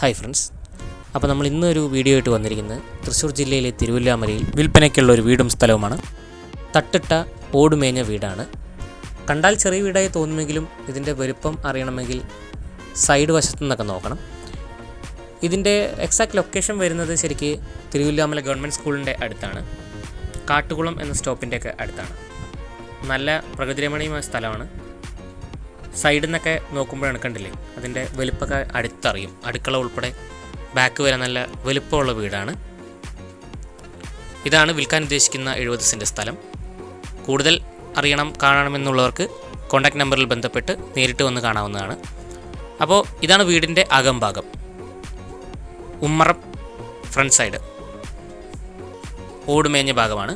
Hi friends. അപ്പോൾ നമ്മൾ ഇന്നൊരു വീഡിയോ ആയിട്ട് വന്നിരിക്കുന്നത് തൃശ്ശൂർ ജില്ലയിലെ തിരുവല്ലാമലയിൽ വിൽപ്പനയ്ക്കുള്ള ഒരു വീടും സ്ഥലവുമാണ്. തട്ടിട്ട ഓടുമേഞ്ഞ വീടാണ്. കണ്ടാൽ ചെറിയ വീടായി തോന്നുമെങ്കിലും ഇതിന്റെ വലുപ്പം അറിയണമെങ്കിൽ സൈഡ് വശത്തു നിന്നൊക്കെ നോക്കണം. ഇതിന്റെ എക്സാക്ട് ലൊക്കേഷൻ വരുന്നത് ശരിക്ക് തിരുവല്ലാമല ഗവൺമെന്റ് സ്കൂളിന്റെ അടുത്താണ്. കാട്ടുകുളം എന്ന സ്റ്റോപ്പിന്റെയൊക്കെ അടുത്താണ്. നല്ല പ്രകൃതിരമണീയമായ സ്ഥലമാണ്. സൈഡിൽ നിന്നൊക്കെ നോക്കുമ്പോഴാണ് കണ്ടില്ലേ? അതിന്റെ വലുപ്പമൊക്കെ അടുത്തറിയും. അടുക്കള ഉൾപ്പെടെ ബാക്ക് വരെ നല്ല വലുപ്പമുള്ള വീടാണ്. ഇതാണ് വിൽക്കാൻ ഉദ്ദേശിക്കുന്ന എഴുപത് സെന്റ് സ്ഥലം. കൂടുതൽ അറിയണം കാണണമെന്നുള്ളവർക്ക് കോൺടാക്ട് നമ്പറിൽ ബന്ധപ്പെട്ട് നേരിട്ട് വന്ന് കാണാവുന്നതാണ്. അപ്പോൾ ഇതാണ് വീടിന്റെ അകംഭാഗം. ഉമ്മറം ഫ്രണ്ട് സൈഡ് ഓടുമേഞ്ഞ ഭാഗമാണ്.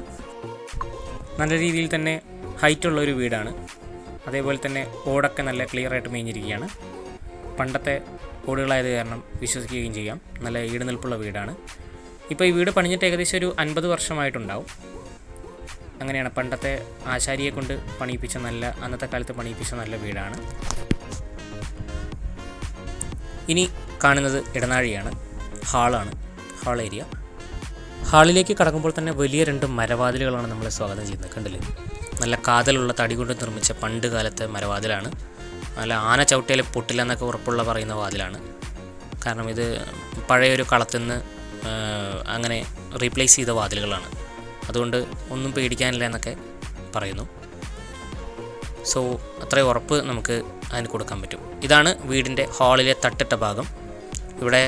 നല്ല രീതിയിൽ തന്നെ ഹൈറ്റുള്ള ഒരു വീടാണ്. അതേപോലെ തന്നെ ഓടൊക്കെ നല്ല ക്ലിയർ ആയിട്ട് മേഞ്ഞിരിക്കുകയാണ്. പണ്ടത്തെ ഓടുകളായത് കാരണം വിശ്വസിക്കുകയും ചെയ്യാം. നല്ല ഈട് ഈടുനിൽപ്പുള്ള വീടാണ്. ഇപ്പോൾ ഈ വീട് പണിഞ്ഞിട്ട് ഏകദേശം ഒരു അൻപത് വർഷമായിട്ടുണ്ടാവും. അങ്ങനെയാണ് പണ്ടത്തെ ആശാരിയെ കൊണ്ട് പണിയിപ്പിച്ച നല്ല അന്നത്തെ കാലത്ത് പണിയിപ്പിച്ച നല്ല വീടാണ്. ഇനി കാണുന്നത് ഇടനാഴിയാണ്. ഹാളാണ്. Hall area. ഹാളിലേക്ക് കടക്കുമ്പോൾ തന്നെ വലിയ രണ്ട് മരവാതിലുകളാണ് നമ്മളെ സ്വാഗതം ചെയ്യുന്നത്. കണ്ടില്ലേ? നല്ല കാതലുള്ള തടി കൊണ്ട് നിർമ്മിച്ച പണ്ട് കാലത്തെ മരവാതിലാണ്. നല്ല ആന ചവിട്ടിയാൽ പൊട്ടില്ല എന്നൊക്കെ ഉറപ്പുള്ള പറയുന്ന വാതിലാണ്. കാരണം ഇത് പഴയൊരു കളത്തിൽ നിന്ന് അങ്ങനെ റീപ്ലേസ് ചെയ്ത വാതിലുകളാണ്. അതുകൊണ്ട് ഒന്നും പേടിക്കാനില്ല എന്നൊക്കെ പറയുന്നു. സോ അത്രയും ഉറപ്പ് നമുക്ക് അതിന് കൊടുക്കാൻ പറ്റും. ഇതാണ് വീടിന്റെ ഹാളിലെ തട്ടിട്ട ഭാഗം. ഇവിടെ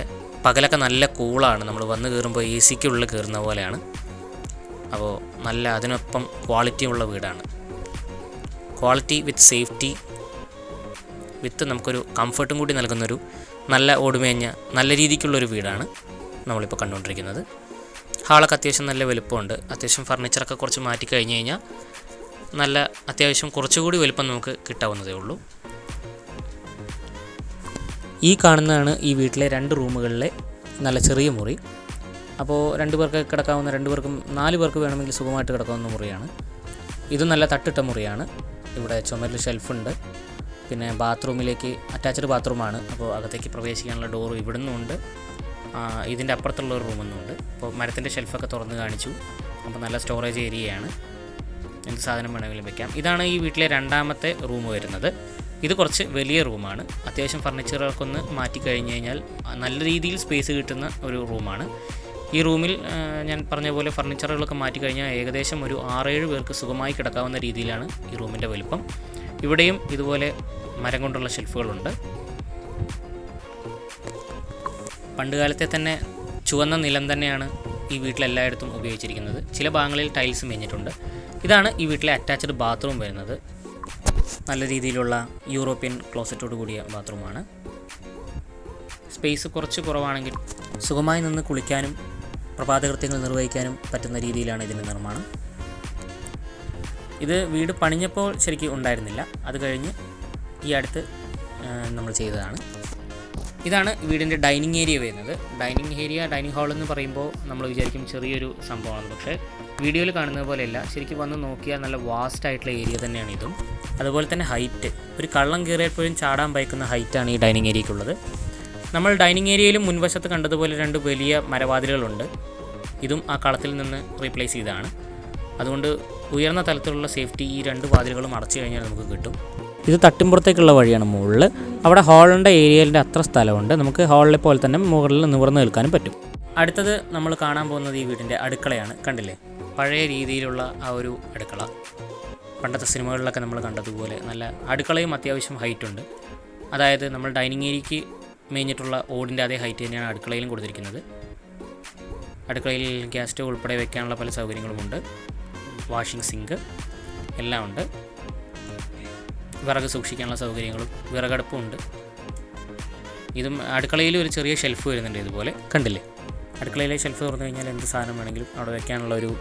പകലൊക്കെ നല്ല കൂളാണ്. നമ്മൾ വന്ന് കയറുമ്പോൾ എ സിക്കുള്ളിൽ കയറുന്ന പോലെയാണ്. അപ്പോൾ നല്ല അതിനൊപ്പം ക്വാളിറ്റി ഉള്ള വീടാണ്. ക്വാളിറ്റി വിത്ത് സേഫ്റ്റി വിത്ത് നമുക്കൊരു കംഫർട്ടും കൂടി നൽകുന്നൊരു നല്ല ഓടുമേഞ്ഞ നല്ല രീതിക്കുള്ളൊരു വീടാണ് നമ്മളിപ്പോൾ കണ്ടുകൊണ്ടിരിക്കുന്നത്. ഹാളൊക്കെ അത്യാവശ്യം നല്ല വലുപ്പമുണ്ട്. അത്യാവശ്യം ഫർണിച്ചറൊക്കെ കുറച്ച് മാറ്റി കഴിഞ്ഞ് കഴിഞ്ഞാൽ നല്ല അത്യാവശ്യം കുറച്ചുകൂടി വലുപ്പം നമുക്ക് കിട്ടാവുന്നതേ ഉള്ളൂ. ഈ കാണുന്നതാണ് ഈ വീട്ടിലെ രണ്ട് റൂമുകളിലെ നല്ല ചെറിയ മുറി. അപ്പോൾ രണ്ട് പേർക്ക് കിടക്കാവുന്ന രണ്ട് പേർക്കും നാല് പേർക്ക് വേണമെങ്കിൽ സുഖമായിട്ട് കിടക്കാവുന്ന മുറിയാണ്. ഇത് നല്ല തട്ടിട്ട മുറിയാണ്. ഇവിടെ ചുമരിൽ ഷെൽഫുണ്ട്. പിന്നെ ബാത്റൂമിലേക്ക് അറ്റാച്ച്ഡ് ബാത്റൂമാണ്. അപ്പോൾ അകത്തേക്ക് പ്രവേശിക്കാനുള്ള ഡോർ ഇവിടുന്നും ഉണ്ട് ഇതിന്റെ അപ്പുറത്തുള്ള ഒരു റൂമൊന്നും ഉണ്ട് അപ്പോൾ മരത്തിന്റെ ഷെൽഫൊക്കെ തുറന്ന് കാണിച്ചു. അപ്പോൾ നല്ല സ്റ്റോറേജ് ഏരിയയാണ് എന്ത് സാധനം വേണമെങ്കിലും വെക്കാം. ഇതാണ് ഈ വീട്ടിലെ രണ്ടാമത്തെ റൂം വരുന്നത്. ഇത് കുറച്ച് വലിയ റൂമാണ്. അത്യാവശ്യം ഫർണിച്ചറുകൾക്കൊന്ന് മാറ്റി കഴിഞ്ഞ് കഴിഞ്ഞാൽ നല്ല രീതിയിൽ സ്പേസ് കിട്ടുന്ന ഒരു റൂമാണ്. ഈ റൂമിൽ ഞാൻ പറഞ്ഞ പോലെ ഫർണിച്ചറുകളൊക്കെ മാറ്റി കഴിഞ്ഞാൽ ഏകദേശം ഒരു ആറേഴ് പേർക്ക് സുഖമായി കിടക്കാവുന്ന രീതിയിലാണ് ഈ റൂമിന്റെ വലുപ്പം. ഇവിടെയും ഇതുപോലെ മരം കൊണ്ടുള്ള ഷെൽഫുകളുണ്ട്. പണ്ടുകാലത്തെ തന്നെ ചുവന്ന നിലം തന്നെയാണ് ഈ വീട്ടിലെല്ലായിടത്തും ഉപയോഗിച്ചിരിക്കുന്നത്. ചില ഭാഗങ്ങളിൽ ടൈൽസ് മേഞ്ഞിട്ടുണ്ട്. ഇതാണ് ഈ വീട്ടിലെ അറ്റാച്ച്ഡ് ബാത്റൂം വരുന്നത്. നല്ല രീതിയിലുള്ള യൂറോപ്യൻ ക്ലോസറ്റോട് കൂടിയ ബാത്റൂമാണ്. സ്പേസ് കുറച്ച് കുറവാണെങ്കിൽ സുഖമായി നിന്ന് കുളിക്കാനും പ്രഭാതകൃത്യങ്ങൾ നിർവഹിക്കാനും പറ്റുന്ന രീതിയിലാണ് ഇതിന്റെ നിർമ്മാണം. ഇത് വീട് പണിഞ്ഞപ്പോൾ ശരിക്കും ഉണ്ടായിരുന്നില്ല. അത് കഴിഞ്ഞ് ഈ അടുത്ത് നമ്മൾ ചെയ്തതാണ്. ഇതാണ് വീടിന്റെ ഡൈനിങ് ഏരിയ വരുന്നത്. ഡൈനിങ് ഏരിയ ഡൈനിങ് ഹാൾ എന്ന് പറയുമ്പോൾ നമ്മൾ വിചാരിക്കും ചെറിയൊരു സംഭവമാണ്. പക്ഷേ വീഡിയോയിൽ കാണുന്നത് പോലെയല്ല. ശരിക്കും വന്ന് നോക്കിയാൽ നല്ല വാസ്റ്റ് ആയിട്ടുള്ള ഏരിയ തന്നെയാണ് ഇതും. അതുപോലെ തന്നെ ഹൈറ്റ്. ഒരു കള്ളം കയറിയപ്പോഴും ചാടാൻ ഭയക്കുന്ന ഹൈറ്റാണ് ഈ ഡൈനിങ് ഏരിയയ്ക്കുള്ളത്. നമ്മൾ ഡൈനിങ് ഏരിയയിലും മുൻവശത്ത് കണ്ടതുപോലെ രണ്ട് വലിയ മരവാതിലുകളുണ്ട്. ഇതും ആ കളത്തിൽ നിന്ന് റീപ്ലേസ് ചെയ്തതാണ്. അതുകൊണ്ട് ഉയർന്ന തലത്തിലുള്ള സേഫ്റ്റി ഈ രണ്ട് വാതിലുകളും അടച്ചു കഴിഞ്ഞാൽ നമുക്ക് കിട്ടും. ഇത് തട്ടിമ്പുറത്തേക്കുള്ള വഴിയാണ് മുകളിൽ അവിടെ ഹാളിന്റെ ഏരിയയിന്റെ അത്ര സ്ഥലമുണ്ട്. നമുക്ക് ഹാളിലെ പോലെ തന്നെ മുകളിൽ നിവർന്ന് നിൽക്കാനും പറ്റും. അടുത്തത് നമ്മൾ കാണാൻ പോകുന്നത് ഈ വീടിന്റെ അടുക്കളയാണ്. കണ്ടില്ലേ? പഴയ രീതിയിലുള്ള ആ ഒരു അടുക്കള. പണ്ടത്തെ സിനിമകളിലൊക്കെ നമ്മൾ കണ്ടതുപോലെ നല്ല അടുക്കളയും അത്യാവശ്യം ഹൈറ്റ് ഉണ്ട്. അതായത് നമ്മൾ ഡൈനിങ് ഏരിയയ്ക്ക് മേഞ്ഞിട്ടുള്ള ഓടിന്റെ അതേ ഹൈറ്റ് തന്നെയാണ് അടുക്കളയിലും കൊടുത്തിരിക്കുന്നത്. അടുക്കളയിൽ ഗ്യാസ് സ്റ്റവ് ഉൾപ്പെടെ വെക്കാനുള്ള പല സൗകര്യങ്ങളുമുണ്ട് വാഷിംഗ് സിങ്ക് എല്ലാം ഉണ്ട്. വിറക് സൂക്ഷിക്കാനുള്ള സൗകര്യങ്ങളും വിറകടുപ്പും ഉണ്ട്. ഇതും അടുക്കളയിൽ ഒരു ചെറിയ ഷെൽഫ് വരുന്നുണ്ട് ഇതുപോലെ. കണ്ടില്ലേ? അടുക്കളയിലെ ഷെൽഫ് തുറന്നു കഴിഞ്ഞാൽ എന്ത് സാധനം വേണമെങ്കിലും അവിടെ വെക്കാനുള്ള ഒരു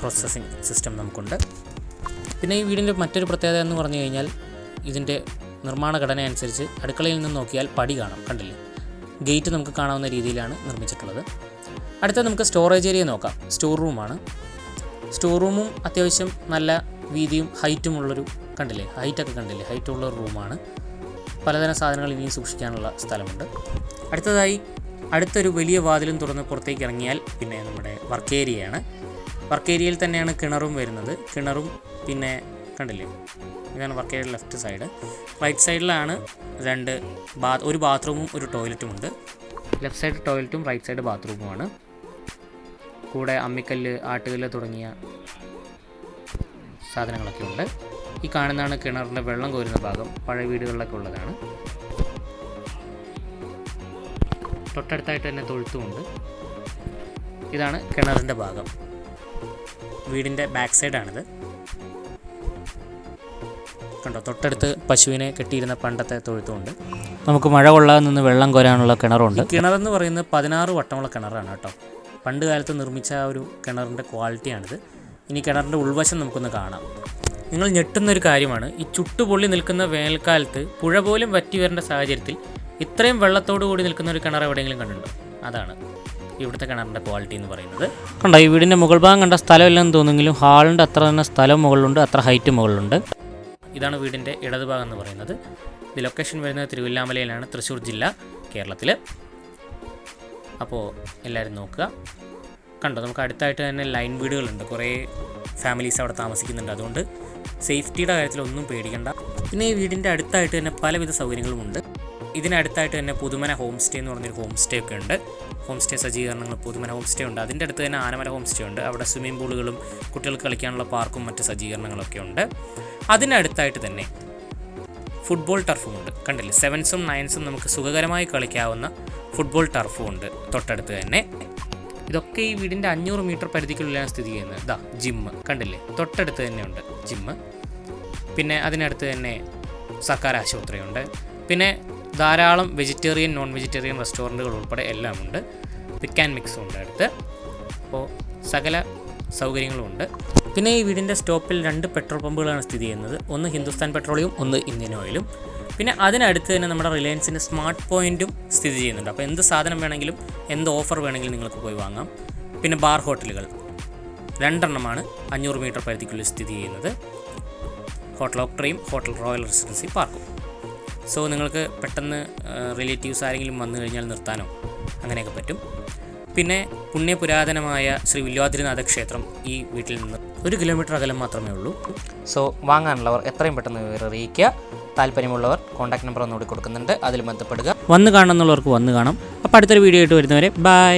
പ്രോസസ്സിങ് സിസ്റ്റം നമുക്കുണ്ട്. പിന്നെ ഈ വീടിന്റെ മറ്റൊരു പ്രത്യേകത എന്ന് പറഞ്ഞു കഴിഞ്ഞാൽ ഇതിന്റെ നിർമ്മാണ ഘടന അനുസരിച്ച് അടുക്കളയിൽ നിന്ന് നോക്കിയാൽ പടി കാണാം കണ്ടില്ലേ? ഗേറ്റ് നമുക്ക് കാണാവുന്ന രീതിയിലാണ് നിർമ്മിച്ചിട്ടുള്ളത്. അടുത്ത നമുക്ക് സ്റ്റോറേജ് ഏരിയ നോക്കാം. സ്റ്റോർ റൂമാണ് സ്റ്റോർ റൂമും അത്യാവശ്യം നല്ല വീതിയും ഹൈറ്റും ഉള്ളൊരു കണ്ടില്ലേ? ഹൈറ്റൊക്കെ കണ്ടില്ലേ? ഹൈറ്റുള്ള ഒരു റൂമാണ് പലതരം സാധനങ്ങൾ ഇനിയും സൂക്ഷിക്കാനുള്ള സ്ഥലമുണ്ട്. അടുത്തതായി അടുത്തൊരു വലിയ വാതിലും തുറന്ന് പുറത്തേക്ക് ഇറങ്ങിയാൽ പിന്നെ നമ്മുടെ വർക്ക് ഏരിയയാണ് വർക്ക് ഏരിയയിൽ തന്നെയാണ് കിണറും വരുന്നത്. കിണറും പിന്നെ കണ്ടില്ലേ? ഇതാണ് work area left side right സൈഡിലാണ് രണ്ട് ബാ ഒരു ബാത്റൂമും ഒരു ടോയ്ലറ്റും ഉണ്ട്. ലെഫ്റ്റ് സൈഡ് ടോയ്ലറ്റും റൈറ്റ് സൈഡ് ബാത്റൂമുമാണ് കൂടെ അമ്മിക്കല്ല് ആട്ടുകല്ല് തുടങ്ങിയ സാധനങ്ങളൊക്കെ ഉണ്ട്. ഈ കാണുന്നതാണ് കിണറിന്റെ വെള്ളം കോരുന്ന ഭാഗം. പഴയ വീടുകളിലൊക്കെ ഉള്ളതാണ്. തൊട്ടടുത്തായിട്ട് തന്നെ തൊഴുത്തുമുണ്ട് ഇതാണ് കിണറിന്റെ ഭാഗം. വീടിന്റെ ബാക്ക് സൈഡാണിത് കണ്ടോ? തൊട്ടടുത്ത് പശുവിനെ കെട്ടിയിരുന്ന പണ്ടത്തെ തൊഴുത്തുമുണ്ട് നമുക്ക് മഴ കൊള്ളാതെ നിന്ന് വെള്ളം കോരാനുള്ള കിണറുണ്ട്. കിണറെന്ന് പറയുന്നത് പതിനാറ് വട്ടമുള്ള കിണറാണ് കേട്ടോ. പണ്ട് കാലത്ത് നിർമ്മിച്ച ആ ഒരു കിണറിന്റെ ക്വാളിറ്റിയാണിത് ഇനി കിണറിന്റെ ഉൾവശം നമുക്കൊന്ന് കാണാം. നിങ്ങൾ ഞെട്ടുന്ന ഒരു കാര്യമാണ് ഈ ചുട്ടുപൊള്ളി നിൽക്കുന്ന വേനൽക്കാലത്ത് പുഴ പോലും വറ്റി വരേണ്ട സാഹചര്യത്തിൽ ഇത്രയും വെള്ളത്തോടു കൂടി നിൽക്കുന്ന ഒരു കിണർ എവിടെയെങ്കിലും കണ്ടിട്ടുണ്ടോ? അതാണ് ഇവിടുത്തെ കിണറിന്റെ ക്വാളിറ്റി എന്ന് പറയുന്നത്. കണ്ടോ ഈ വീടിന്റെ മുകൾ ഭാഗം കണ്ട സ്ഥലമില്ലെന്ന് തോന്നുമെങ്കിലും ഹാളിന്റെ അത്ര തന്നെ സ്ഥലം മുകളിലുണ്ട് അത്ര ഹൈറ്റ് മുകളിലുണ്ട്. ഇതാണ് വീടിന്റെ ഇടതുഭാഗം എന്ന് പറയുന്നത്. ഇത് ലൊക്കേഷൻ വരുന്നത് തിരുവല്ലാമലയിലാണ് തൃശ്ശൂർ ജില്ല കേരളത്തിൽ അപ്പോൾ എല്ലാവരും നോക്കുക. കണ്ടോ നമുക്ക് അടുത്തായിട്ട് തന്നെ ലൈൻ വീടുകളുണ്ട്. കുറേ ഫാമിലീസ് അവിടെ താമസിക്കുന്നുണ്ട്. അതുകൊണ്ട് സേഫ്റ്റിയുടെ കാര്യത്തിൽ ഒന്നും പേടിക്കണ്ട. പിന്നെ ഈ വീടിന്റെ അടുത്തായിട്ട് തന്നെ പലവിധ സൗകര്യങ്ങളുമുണ്ട് ഇതിനടുത്തായിട്ട് തന്നെ പുതുമന ഹോം സ്റ്റേ എന്ന് പറഞ്ഞൊരു ഹോം സ്റ്റേ ഒക്കെ ഉണ്ട്. ഹോം സ്റ്റേ സജ്ജീകരണങ്ങൾ പുതുമന ഹോം സ്റ്റേ ഉണ്ട്. അതിന്റെ അടുത്ത് തന്നെ ആനമല ഹോം സ്റ്റേ ഉണ്ട്. അവിടെ സ്വിമ്മിംഗ് പൂളുകളും കുട്ടികൾക്ക് കളിക്കാനുള്ള പാർക്കും മറ്റ് സജ്ജീകരണങ്ങളൊക്കെ ഉണ്ട്. അതിനടുത്തായിട്ട് തന്നെ ഫുട്ബോൾ ടർഫും ഉണ്ട്. കണ്ടില്ലേ? സെവൻസും നയൻസും നമുക്ക് സുഖകരമായി കളിക്കാവുന്ന ഫുട്ബോൾ ടർഫും ഉണ്ട്. തൊട്ടടുത്ത് തന്നെ. ഇതൊക്കെ ഈ വീടിന്റെ അഞ്ഞൂറ് മീറ്റർ പരിധിക്കുള്ളിലാണ് സ്ഥിതി ചെയ്യുന്നത്. ദാ ജിമ്മ് കണ്ടില്ലേ? തൊട്ടടുത്ത് തന്നെ ഉണ്ട് ജിമ്മ് പിന്നെ അതിനടുത്ത് തന്നെ സർക്കാർ ആശുപത്രിയുണ്ട്. പിന്നെ ധാരാളം വെജിറ്റേറിയൻ നോൺ വെജിറ്റേറിയൻ റെസ്റ്റോറന്റുകൾ ഉൾപ്പെടെ എല്ലാം ഉണ്ട്. പിക്ക് ആൻഡ് മിക്സും ഉണ്ട് അടുത്ത്. അപ്പോൾ സകല സൗകര്യങ്ങളും ഉണ്ട്. പിന്നെ ഈ വീടിന്റെ സ്റ്റോപ്പിൽ രണ്ട് പെട്രോൾ പമ്പുകളാണ് സ്ഥിതി ചെയ്യുന്നത്. ഒന്ന് ഹിന്ദുസ്ഥാൻ പെട്രോളിയം ഒന്ന് ഇന്ത്യൻ ഓയിലും. പിന്നെ അതിനടുത്ത് തന്നെ നമ്മുടെ റിലയൻസിന്റെ സ്മാർട്ട് പോയിന്റും സ്ഥിതി ചെയ്യുന്നുണ്ട്. അപ്പോൾ എന്ത് സാധനം വേണമെങ്കിലും എന്ത് ഓഫർ വേണമെങ്കിലും നിങ്ങൾക്ക് പോയി വാങ്ങാം. പിന്നെ ബാർ ഹോട്ടലുകൾ. രണ്ടെണ്ണമാണ് അഞ്ഞൂറ് മീറ്റർ പരിധിക്കുള്ളിൽ സ്ഥിതി ചെയ്യുന്നത്. ഹോട്ടൽ ഓക്ട്രയും ഹോട്ടൽ റോയൽ റെസിഡൻസി പാർക്കും. സോ നിങ്ങൾക്ക് പെട്ടെന്ന് റിലേറ്റീവ്സ് ആരെങ്കിലും വന്നു കഴിഞ്ഞാൽ നിർത്താനോ അങ്ങനെയൊക്കെ പറ്റും. പിന്നെ പുണ്യപുരാതനമായ ശ്രീ വില്വാദ്രിനാഥ ക്ഷേത്രം ഈ വീട്ടിൽ നിന്ന് ഒരു കിലോമീറ്റർ അകലം മാത്രമേ ഉള്ളൂ. സോ വാങ്ങാനുള്ളവർ എത്രയും പെട്ടെന്ന് വിവരം അറിയിക്കുക. താല്പര്യമുള്ളവർ കോൺടാക്ട് നമ്പർ ഒന്നുകൂടി കൊടുക്കുന്നുണ്ട്. അതിൽ ബന്ധപ്പെടുക. വന്ന് കാണുന്നുള്ളവർക്ക് വന്ന് കാണാം. അപ്പോൾ അടുത്തൊരു വീഡിയോ ആയിട്ട് വരുന്നവരെ ബൈ